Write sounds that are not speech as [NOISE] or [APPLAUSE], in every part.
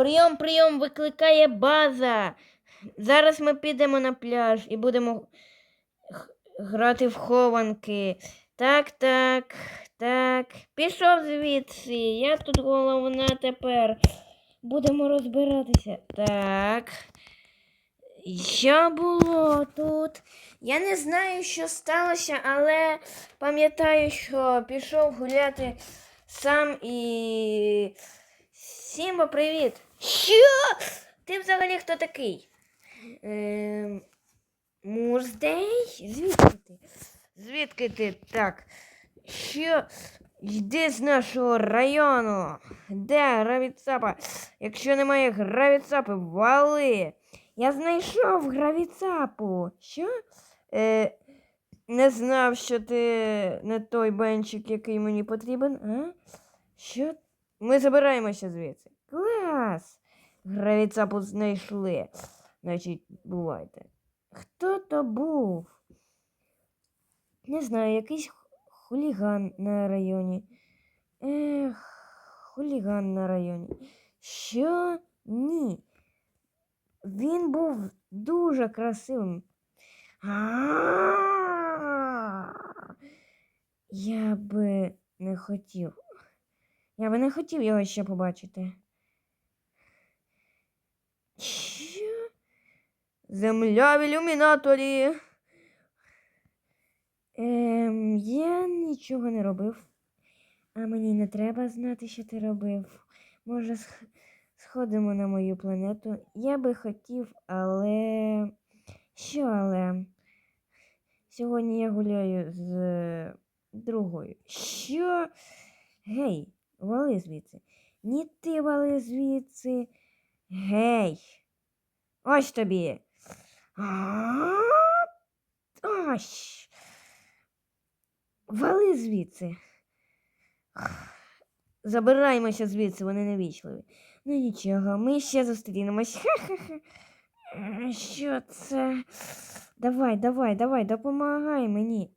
Прийом, прийом, викликає база. Зараз ми підемо на пляж і будемо грати в хованки. Так, так, так. Пішов звідси. Я тут головна тепер. Будемо розбиратися. Так. Що було тут? Я не знаю, що сталося, але пам'ятаю, що пішов гуляти сам і. Сімба, привіт! Що? Ти взагалі хто такий? Ем... Мурздей? Звідки ти? Звідки ти так? Що? Йди з нашого району. Де гравіцапа? Якщо немає гравіцапи, вали. Я знайшов гравіцапу. Що? Е, не знав, що ти не той бенчик, який мені потрібен. А? Що? Ми забираємося звідси. Клас! Гравіцапу знайшли. Значить, бувайте. Хто то був? Не знаю, якийсь хуліган на районі. Ех, хуліган на районі. Що? Ні. Він був дуже красивим. Я би не хотів. Я би не хотів його ще побачити. Що? Земля в ілюмінаторі. Ем, я нічого не робив. А мені не треба знати, що ти робив. Може, сходимо на мою планету. Я би хотів, але. Що але? Сьогодні я гуляю з другою. Що? Гей, вали звідси. Ні ти вали звідси. Гей. Ось тобі. Ось. Вали звідси. Забираємося звідси, вони невічливі. Ну нічого, ми ще зустрінемось. Ха-ха-ха. Що це? Давай, давай, давай, допомагай мені.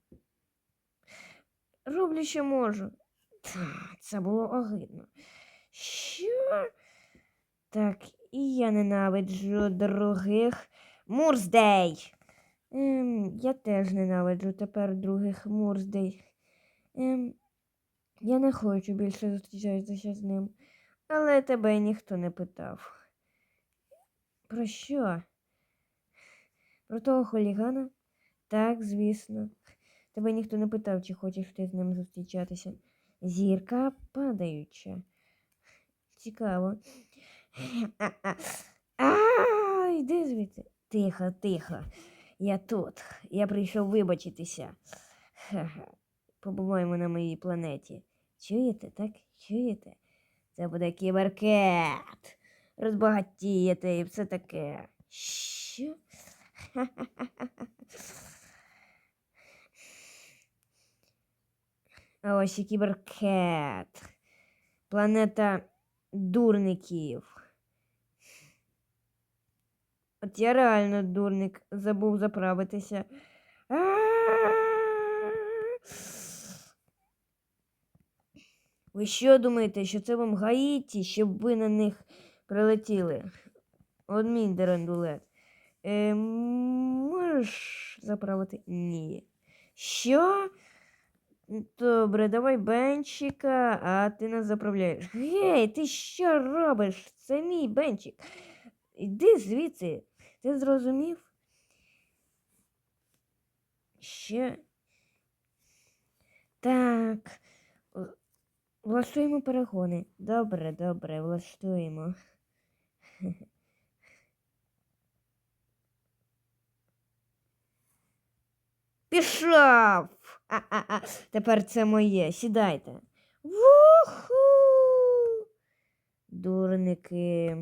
Роблю, що можу. Та, Це було огидно. Що? Так, і я ненавиджу других Мурздей. Ем, я теж ненавиджу тепер других Мурздей. Ем, я не хочу більше зустрічатися з ним. Але тебе ніхто не питав. Про що? Про того хулігана? Так, звісно. Тебе ніхто не питав, чи хочеш ти з ним зустрічатися. Зірка падаюча. Цікаво. А, йди звідси. Тихо, тихо. Я тут. Я прийшов вибачитися. Побуваємо на моїй планеті. Чуєте, так? Чуєте? Це буде кіберкет. Розбагатієте і все таке. Що? А ось і кіберкет. Планета дурників. От я реально дурник, забув заправитися. Ви що думаєте, що це вам Гаїті, щоб ви на них прилетіли? От мій дерендулет. Е, можеш заправити? Ні. Що? Добре, давай бенчика, а ти нас заправляєш. Гей, ти що робиш? Це мій бенчик. Іди звідси. Ти зрозумів? Ще. Так. Влаштуємо перегони. Добре, добре, влаштуємо. [LAUGHS] Пішов! Тепер це моє. Сідайте. Вуху! Дурники.